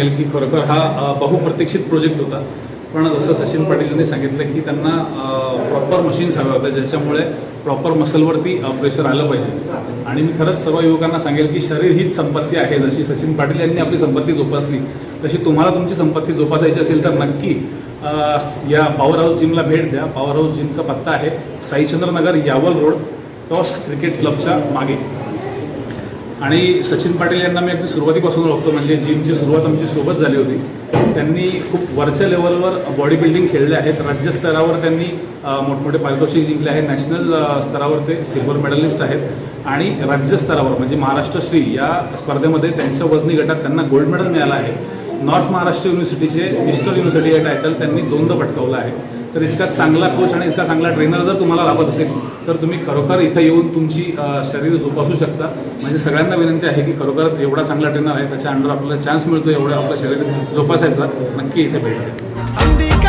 सांगेल की खरोखर हा बहुप्रतीक्षित प्रोजेक्ट होता. पण जसं सचिन पाटील यांनी सांगितलं की त्यांना प्रॉपर मशीन्स हव्या होत्या ज्याच्यामुळे प्रॉपर मसलवरती प्रेशर आलं पाहिजे. आणि मी खरंच सर्व युवकांना सांगेल की शरीर हीच संपत्ती आहे. जशी सचिन पाटील यांनी आपली संपत्ती जोपासली तशी तुम्हाला तुमची संपत्ती जोपासायची असेल तर नक्की या पॉवर हाऊस जिमला भेट द्या. पॉवर हाऊस जिमचा पत्ता आहे Saichandranagar Yawal road toss cricket क्लबच्या मागे. आणि सचिन पाटील यांना मी अगदी सुरुवातीपासून ओळखतो म्हणजे जिमची सुरुवात आमची सोबत झाली होती. त्यांनी खूप वरच्या लेवलवर बॉडी बिल्डिंग खेळले आहेत. राज्यस्तरावर त्यांनी मोठमोठे पारितोषिक जिंकले आहेत. नॅशनल स्तरावर ते सिल्वर मेडलिस्ट आहेत. आणि राज्यस्तरावर म्हणजे महाराष्ट्र श्री या स्पर्धेमध्ये त्यांच्या वजनी गटात त्यांना गोल्ड मेडल मिळालं आहे. नॉर्थ महाराष्ट्र युनिव्हर्सिटीचे मिस्टर युनिव्हर्सिटी हे टायटल त्यांनी दोनदा पटकावलं आहे. तर इतका चांगला कोच आणि इतका चांगला ट्रेनर जर तुम्हाला लाभत असेल तर तुम्ही खरोखर इथं येऊन तुमची शरीर जोपासू शकता. म्हणजे सगळ्यांना विनंती आहे की खरोखरच एवढा चांगला ट्रेनर आहे त्याच्या अंडर आपल्याला चान्स मिळतो एवढं आपलं शरीर जोपासायचा. नक्की इथे भेट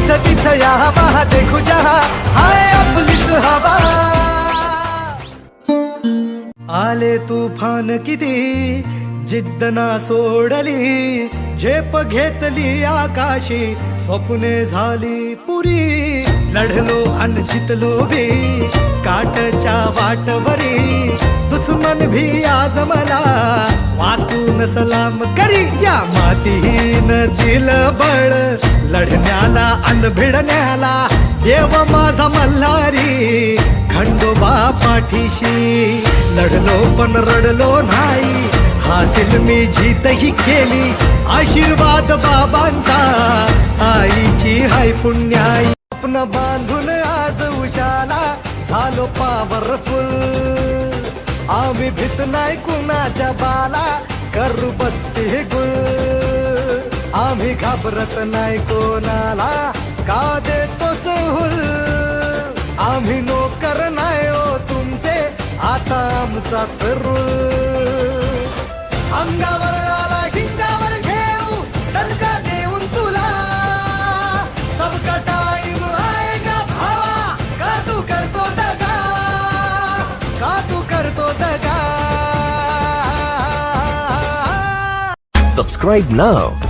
तिथं तिथं या हवा देखू जहा. हाय आपलीच हवा. आले तुफान किती? जिद्द ना सोडली. झेप घेतली आकाशी. स्वप्ने झाली पुरी. लढलो अन जितलो बी. काटच्या वाटवरी. दुश्मन भी आज मला वाकून सलाम करी. या मातीहीन दिल बळ लढण्याला अन भिडण्याला देव माझा मल्हारी खंडोबा पाठीशी. लढलो पण रडलो नाही हासिल मी जीतही केली. आशीर्वाद बाबांचा आईची हाय पुण्याई. स्वप्न बांधून आज उशाला झालो पावरफुल आम्ही भीत नाही कुणाच्या बाला करू बत्ती गुल. आम्ही घाबरत नाही कोणाला. का देतो सहूल? आम्ही नोकर नाही ओ तुमचे. आता आमचाच रूल. अंगावर आला शिंगावर घेऊ. दणका देऊन तुला. सबका टाइम आएगा भावा? का तू करतो दगा? का तू करतो दगा? Subscribe now.